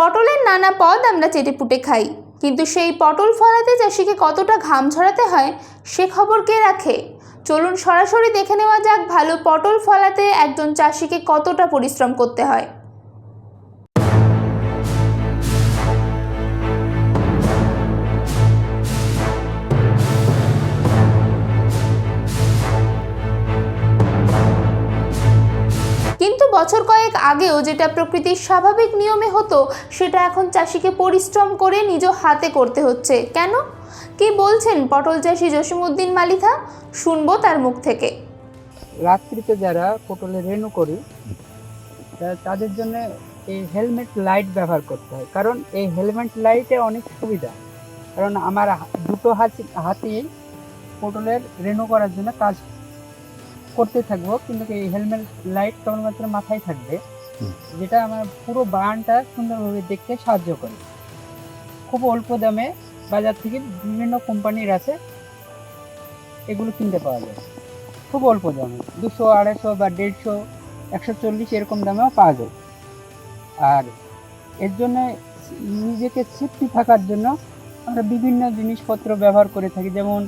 পটলের নানা পদ আমরা চেটেপুটে খাই। কিন্তু সেই পটল ফলাতে চাষিকে কতটা ঘাম ঝরাতে হয়, সে খবর কে রাখে? চলুন সরাসরি দেখে নেওয়া যাক ভালো পটল ফলাতে একজন চাষিকে কতটা পরিশ্রম করতে হয়। বছর কয়েক আগেও যেটা প্রকৃতির স্বাভাবিক নিয়মে হতো, সেটা এখন চাষিকে পরিশ্রম করে নিজ হাতে করতে হচ্ছে। কেন? কি বলছেন পটল চাষি জসিমউদ্দিন মালিথা শুনব তার মুখ থেকে। রাত্রিতে যারা পটলে রেনু করি তাদের জন্য এই হেলমেট লাইট ব্যবহার করতে হয়। কারণ এই হেলমেট লাইটে অনেক সুবিধা। কারণ আমার দুটো হাতি হাতি পটলের রেনু করার জন্য কাজ করতে থাকব কিন্তু এই হেলমেট লাইট কেবলমাত্র মাথায় থাকবে যেটা আমার পুরো বাগানটা সুন্দরভাবে দেখতে সাহায্য করে। খুব অল্প দামে বাজার থেকে বিভিন্ন কোম্পানির আছে এগুলো কিনতে পাওয়া যায়। খুব অল্প দামে দুশো আড়াইশো বা দেড়শো একশো চল্লিশ এরকম দামেও পাওয়া যায়। আর এর জন্য নিজেকে সেফটি থাকার জন্য আমরা বিভিন্ন জিনিসপত্র ব্যবহার করে থাকি যেমন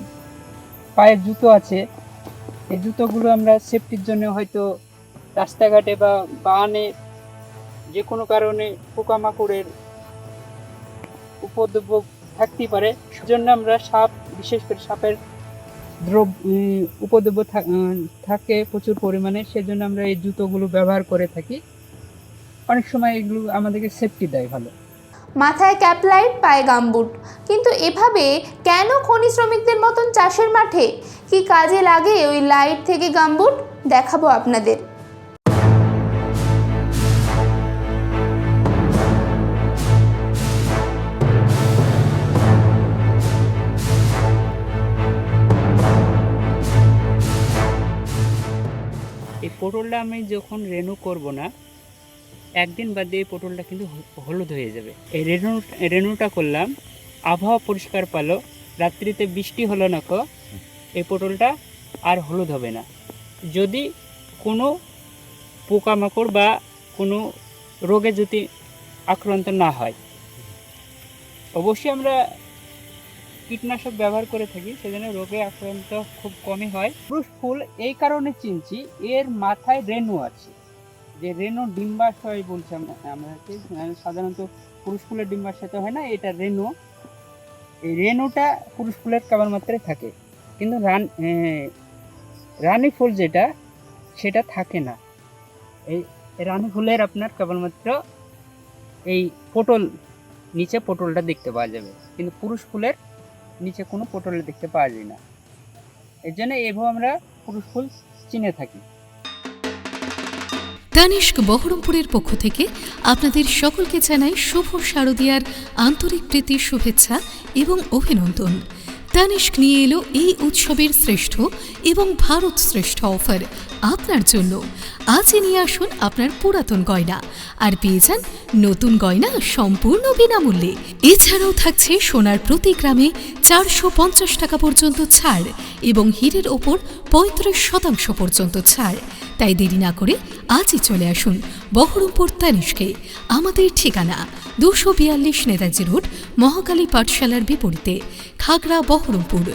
পায়ের জুতো আছে এই জুতোগুলো আমরা সেফটির জন্য হয়তো রাস্তাঘাটে বা বাগানে যে কোনো কারণে পোকামাকড়ের উপদ্রব থাকতেই পারে। সেজন্য আমরা সাপ, বিশেষ করে সাপের দ্রব উপদ্রব থাকে প্রচুর পরিমাণে, সেজন্য আমরা এই জুতোগুলো ব্যবহার করে থাকি। অনেক সময় এগুলো আমাদেরকে সেফটি দেয় ভালো। মাথায় ক্যাপ লাইট, পায়ে গামবুট। কিন্তু এভাবে কেন খনি শ্রমিকদের মতন চাষের মাঠে? কি কাজে লাগে ওই লাইট থেকে গামবুট? দেখাবো আপনাদের। এই পটলটা আমি যখন রেনু করব না একদিন বাদে এই পটলটা কিন্তু হলুদ হয়ে যাবে। এই রেনু রেনুটা করলাম, আবহাওয়া পরিষ্কার পালো, রাত্রিতে বৃষ্টি হলো না কো, এই পটলটা আর হলুদ হবে না। যদি কোনো পোকামাকড় বা কোনো রোগে যদি আক্রান্ত না হয়, অবশ্যই আমরা কীটনাশক ব্যবহার করে থাকি, সেজন্য রোগে আক্রান্ত খুব কমই হয়। ফুল এই কারণে চিনছি, এর মাথায় রেনু আছে। যে রেনু ডিম্বাশয় বলছি আমরা আমরা সাধারণত পুরুষ ফুলের ডিম্বাশয় হয় না, এটা রেনু এই রেনুটা পুরুষ ফুলের কেবলমাত্র থাকে। কিন্তু রান রানী ফুল যেটা, সেটা থাকে না। এই রানী ফুলের আপনার কেবলমাত্র এই পটল, নিচে পটলটা দেখতে পাওয়া যাবে। কিন্তু পুরুষ ফুলের নিচে কোনো পটল দেখতে পাওয়া যায় না। এর জন্য এভাবে আমরা পুরুষ ফুল চিনে থাকি। তানিষ্ক বহরমপুরের পক্ষ থেকে আপনাদের সকলকে জানাই শুভ শারদীয়ার আন্তরিক প্রীতির শুভেচ্ছা এবং অভিনন্দন। তানিষ্ক নিয়ে এলো এই উৎসবের শ্রেষ্ঠ এবং ভারত শ্রেষ্ঠ অফার আপনার জন্য। আজই নিয়ে আসুন আপনার পুরাতন গয়না আর পেয়ে যান নতুন গয়না সম্পূর্ণ বিনামূল্যে। এছাড়াও থাকছে সোনার প্রতি গ্রামে চারশো পঞ্চাশ টাকা পর্যন্ত ছাড় এবং হীরের ওপর পঁয়ত্রিশ শতাংশ পর্যন্ত ছাড়। তাই দেরি না করে আজই চলে আসুন বহরমপুর তানিশকে। আমাদের ঠিকানা দুশো বিয়াল্লিশ নেতাজি রোড, মহাকালী পাঠশালার বিপরীতে, খাগড়া বহরমপুর।